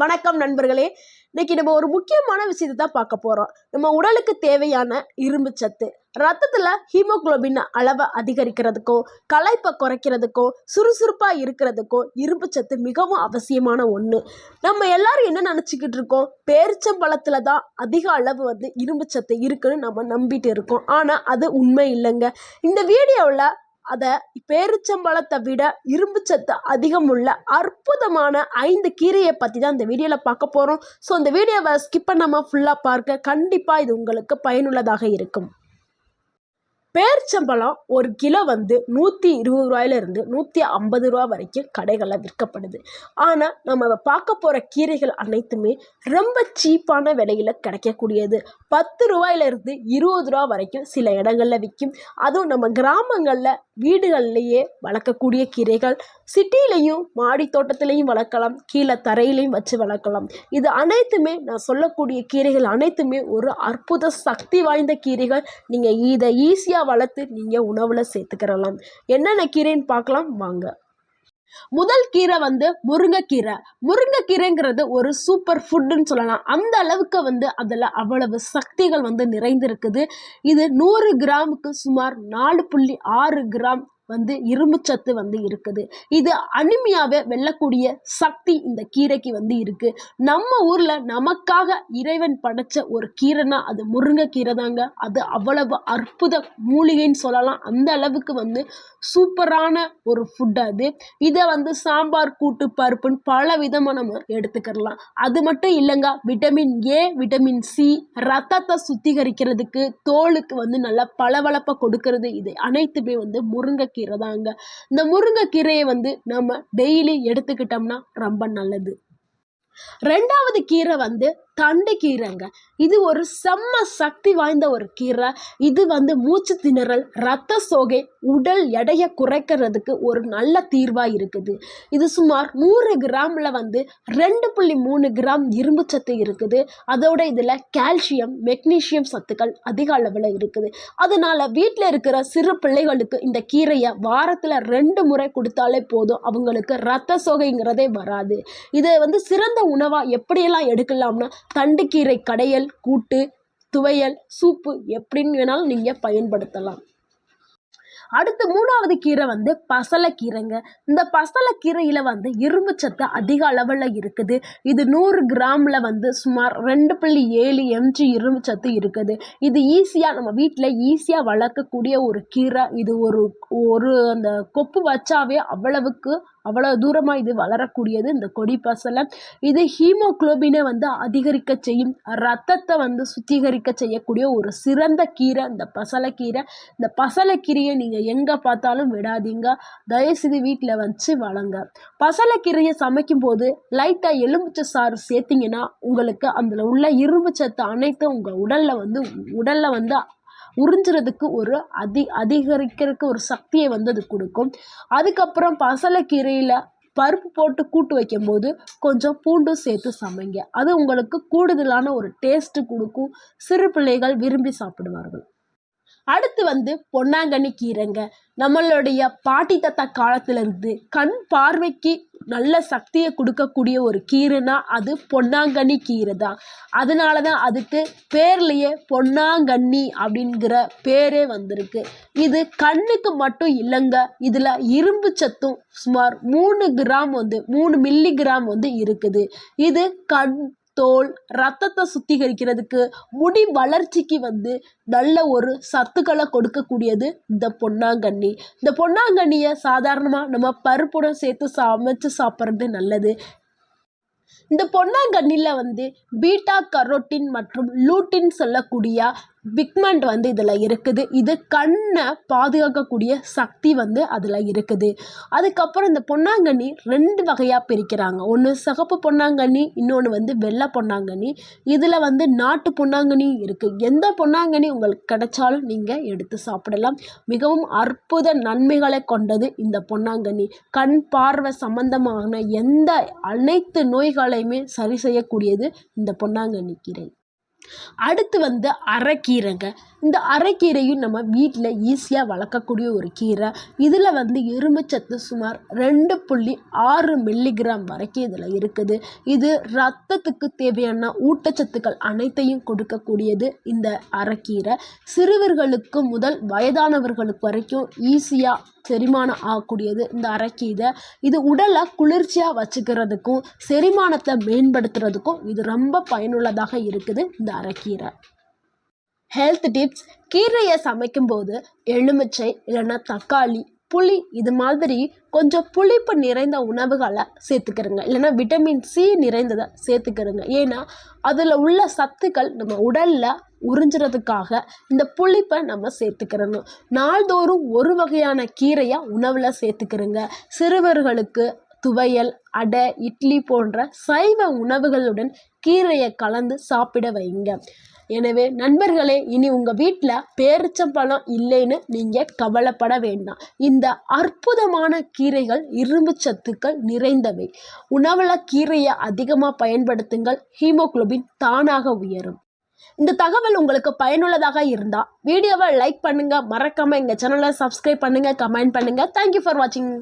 வணக்கம் நண்பர்களே. இன்னைக்கு நம்ம ஒரு முக்கியமான விஷயத்தை தான் பார்க்க போகிறோம் நம்ம உடலுக்கு தேவையான இரும்பு சத்து ரத்தத்தில் ஹீமோகுளோபின் அளவை அதிகரிக்கிறதுக்கும் களைப்பை குறைக்கிறதுக்கும் சுறுசுறுப்பாக இருக்கிறதுக்கும் இரும்பு சத்து மிகவும் அவசியமான ஒன்று நம்ம எல்லாரும் என்ன நினச்சிக்கிட்டு இருக்கோம்? பேரிச்சம்பழத்தில் தான் அதிக அளவு வந்து இரும்பு சத்து இருக்குன்னு நம்ம நம்பிட்டு இருக்கோம். ஆனால் அது உண்மை இல்லைங்க. இந்த வீடியோவில் அதை பேரிச்சம்பழத்தை விட இரும்பு சத்து அதிகம் உள்ள அற்புதமான ஐந்து கீரையை பற்றி தான் இந்த வீடியோவில் பார்க்க போகிறோம் ஸோ இந்த வீடியோவை ஸ்கிப் பண்ணாமல் ஃபுல்லாக பார்க்க கண்டிப்பாக இது உங்களுக்கு பயனுள்ளதாக இருக்கும். பேரிச்சம்பழம் ஒரு கிலோ வந்து நூற்றி இருபது ரூபாயிலிருந்து நூற்றி ஐம்பது ரூபா வரைக்கும் கடைகளில் விற்கப்படுது. ஆனால் நம்ம பார்க்க போகிற கீரைகள் அனைத்துமே ரொம்ப சீப்பான விலையில் கிடைக்கக்கூடியது. பத்து ரூபாயிலிருந்து இருபது ரூபா வரைக்கும் சில இடங்களில் விற்கும் அதுவும் நம்ம கிராமங்களில் வீடுகள்லேயே வளர்க்கக்கூடிய கீரைகள். சிட்டிலையும் மாடி தோட்டத்திலையும் வளர்க்கலாம் கீழே தரையிலையும் வச்சு வளர்க்கலாம். இது அனைத்துமே நான் சொல்லக்கூடிய கீரைகள் அனைத்துமே ஒரு அற்புத சக்தி வாய்ந்த கீரைகள். நீங்கள் இதை ஈஸியாக வளர்த்து நீங்கள் உணவில் சேர்த்துக்கிறலாம். என்னென்ன கீரைன்னு பார்க்கலாம் வாங்க. முதல் கீரை வந்து முருங்கைக்கீரை. முருங்கைக்கீரைங்கிறது ஒரு சூப்பர் ஃபுட்டுன்னு சொல்லலாம். அந்த அளவுக்கு வந்து அதில் அவ்வளவு சக்திகள் வந்து நிறைந்திருக்குது. இது நூறு கிராமுக்கு சுமார் நாலு புள்ளி ஆறு கிராம் வந்து இரும்புச்சத்து வந்து இருக்குது. இது அனிமியாவை வெல்லக்கூடிய சக்தி இந்த கீரைக்கு வந்து இருக்கு. நம்ம ஊர்ல நமக்காக இறைவன் படைச்ச ஒரு கீரைனா அது முருங்கைக்கீரை தாங்க. அது அவ்வளவு அற்புத மூலிகைன்னு சொல்லலாம். அந்த அளவுக்கு வந்து சூப்பரான ஒரு ஃபுட் அது. இதை வந்து சாம்பார் கூட்டு பருப்புன்னு பல விதமாக நம்ம எடுத்துக்கிறலாம் அது மட்டும் இல்லைங்க விட்டமின் ஏ விட்டமின் சி ரத்தத்தை சுத்திகரிக்கிறதுக்கு தோலுக்கு வந்து நல்லா பளபளப்பை கொடுக்கறது. இது அனைத்துமே வந்து முருங்கைக்கீரை தாங்க இந்த முருங்கைக்கீரையை வந்து நம்ம டெய்லி எடுத்துக்கிட்டோம்னா ரொம்ப நல்லது. ரெண்டாவது கீரை வந்து தண்டு கீரைங்க இது ஒரு செம்ம சக்தி வாய்ந்த ஒரு கீரை. இது வந்து மூச்சு திணறல் ரத்த சோகை உடல் எடையை குறைக்கிறதுக்கு ஒரு நல்ல தீர்வாக இருக்குது. இது சுமார் நூறு கிராமில் வந்து ரெண்டு புள்ளி மூணு கிராம் இரும்பு சத்து இருக்குது. அதோட இதில் கால்சியம் மெக்னீஷியம் சத்துக்கள் அதிக அளவில் இருக்குது. அதனால் வீட்டில் இருக்கிற சிறு பிள்ளைகளுக்கு இந்த கீரையை வாரத்தில் ரெண்டு முறை கொடுத்தாலே போதும். அவங்களுக்கு ரத்த சோகைங்கிறதே வராது. இதை வந்து சிறந்த உணவாக எப்படியெல்லாம் எடுக்கலாம்னா தண்டுக்கீரை கடையல் கூட்டு துவையல் சூப்பு எப்படின்னு வேணாலும் நீங்கள் பயன்படுத்தலாம். அடுத்து மூணாவது கீரை வந்து பசலைக்கீரைங்க. இந்த பசலைக்கீரையில் வந்து இரும்பு சத்து அதிக அளவில் இருக்குது. இது நூறு கிராமில் வந்து சுமார் ரெண்டு புள்ளி ஏழு எம்ஜி இரும்பு சத்து இருக்குது. இது ஈஸியாக நம்ம வீட்டில் ஈஸியாக வளர்க்கக்கூடிய ஒரு கீரை. இது ஒரு ஒரு அந்த கொப்பு வச்சாவே அவ்வளவுக்கு அவ்வளோ தூரமாக இது வளரக்கூடியது இந்த கொடி பசலை. இது ஹீமோக்ளோபினை வந்து அதிகரிக்க செய்யும். ரத்தத்தை வந்து சுத்திகரிக்க செய்யக்கூடிய ஒரு சிறந்த கீரை இந்த பசலைக்கீரை. இந்த பசலைக்கீரையை நீங்கள் எங்கே பார்த்தாலும் விடாதீங்க. தயவுசெய்து வீட்டில் வச்சு வளங்க. பசலைக்கீரையை சமைக்கும் போது லைட்டாக எலுமிச்சை சாறு சேர்த்திங்கன்னா உங்களுக்கு அதில் உள்ள இரும்பு சத்து அனைத்தும் உங்கள் உடலில் வந்து உடலில் வந்து உறிஞ்சுறதுக்கு ஒரு அதி அதிகரிக்கிறதுக்கு ஒரு சக்தியை வந்து அது கொடுக்கும். அதுக்கப்புறம் பசலைக்கீரையில் பருப்பு போட்டு கூட்டு வைக்கும்போது கொஞ்சம் பூண்டும் சேர்த்து சமைங்க. அது உங்களுக்கு கூடுதலான ஒரு டேஸ்ட்டு கொடுக்கும். சிறு பிள்ளைகள் விரும்பி சாப்பிடுவார்கள். அடுத்து வந்து பொன்னாங்கண்ணி கீரைங்க. நம்மளுடைய பாட்டி தத்தா காலத்துலேருந்து கண் பார்வைக்கு நல்ல சக்தியை கொடுக்கக்கூடிய ஒரு கீரைனா அது பொன்னாங்கண்ணி கீரை தான். அதனால தான் அதுக்கு பேர்லேயே பொன்னாங்கண்ணி அப்படிங்கிற பேரே வந்திருக்கு. இது கண்ணுக்கு மட்டும் இல்லைங்க இதில் இரும்பு சத்தும் சுமார் மூணு கிராம் வந்து மூணு மில்லி கிராம் வந்து இருக்குது. இது கண் தோல் ரத்தத்தை சுத்திகரிக்கிறதுக்கு முடி வளர்ச்சிக்கு வந்து நல்ல ஒரு சத்துக்களை கொடுக்கக்கூடியது இந்த பொன்னாங்கண்ணி. இந்த பொன்னாங்கண்ணியை சாதாரணமாக நம்ம பருப்புடன் சேர்த்து சமைச்சு சாப்பிட்றது நல்லது. இந்த பொன்னாங்கண்ணியில் வந்து பீட்டா கரோட்டின் மற்றும் லூட்டின் சொல்லக்கூடிய பிக்மெண்ட் வந்து இதில் இருக்குது. இது கண்ணை பாதுகாக்கக்கூடிய சக்தி வந்து அதில் இருக்குது. அதுக்கப்புறம் இந்த பொன்னாங்கண்ணி ரெண்டு வகையாக பிரிக்கிறாங்க. ஒன்று சிகப்பு பொன்னாங்கண்ணி இன்னொன்று வந்து வெள்ளை பொன்னாங்கண்ணி. இதில் வந்து நாட்டு பொன்னாங்கண்ணி இருக்குது எந்த பொன்னாங்கண்ணி உங்களுக்கு கிடைச்சாலும் நீங்கள் எடுத்து சாப்பிடலாம். மிகவும் அற்புத நன்மைகளை கொண்டது இந்த பொன்னாங்கண்ணி. கண் பார்வை சம்பந்தமான எந்த அனைத்து நோய்களையுமே சரி செய்யக்கூடியது இந்த பொன்னாங்கண்ணி கீரை. அடுத்து வந்து அரைக்கீரைங்க. இந்த அரைக்கீரையும் நம்ம வீட்டில் ஈஸியாக வளர்க்கக்கூடிய ஒரு கீரை. இதில் வந்து எறும்புச்சத்து சுமார் ரெண்டு புள்ளி ஆறு மில்லிகிராம் வரைக்கும் இதில் இருக்குது. இது ரத்தத்துக்கு தேவையான ஊட்டச்சத்துக்கள் அனைத்தையும் கொடுக்கக்கூடியது இந்த அரைக்கீரை. சிறுவர்களுக்கு முதல் வயதானவர்களுக்கு வரைக்கும் ஈஸியாக செரிமானம் ஆகக்கூடியது. இந்த அரைக்கீரை இது உடலை குளிர்ச்சியாக வச்சுக்கிறதுக்கும் செரிமானத்தை மேம்படுத்துறதுக்கும் இது ரொம்ப பயனுள்ளதாக இருக்குது இந்த அரைக்கீரை ஹெல்த் டிப்ஸ் கீரையை சமைக்கும்போது எலுமிச்சை இல்லைன்னா தக்காளி புளி இது மாதிரி கொஞ்சம் புளிப்பு நிறைந்த உணவுகளை சேர்த்துக்கிறங்க. இல்லைன்னா விட்டமின் சி நிறைந்ததை சேர்த்துக்கிறங்க. ஏன்னா அதில் உள்ள சத்துக்கள் நம்ம உடலில் உறிஞ்சுறதுக்காக இந்த புளிப்பை நம்ம சேர்த்துக்கிறணும். நாள்தோறும் ஒரு வகையான கீரையை உணவில் சேர்த்துக்கிறங்க. சிறுவர்களுக்கு துவையல் அடை இட்லி போன்ற சைவ உணவுகளுடன் கீரையை கலந்து சாப்பிட வைங்க. எனவே நண்பர்களே இனி உங்கள் வீட்டில் பேரிச்சம்பழம் இல்லைன்னு நீங்கள் கவலைப்பட வேண்டாம். இந்த அற்புதமான கீரைகள் இரும்பு சத்துக்கள் நிறைந்தவை. உணவில் கீரையை அதிகமாக பயன்படுத்துங்கள். ஹீமோகுளோபின் தானாக உயரும். இந்த தகவல் உங்களுக்கு பயனுள்ளதாக இருந்தால் வீடியோவை லைக் பண்ணுங்கள் மறக்காமல் எங்கள் சேனலை சப்ஸ்கிரைப் பண்ணுங்கள் கமெண்ட் பண்ணுங்கள் தேங்க்யூ ஃபார் வாட்சிங்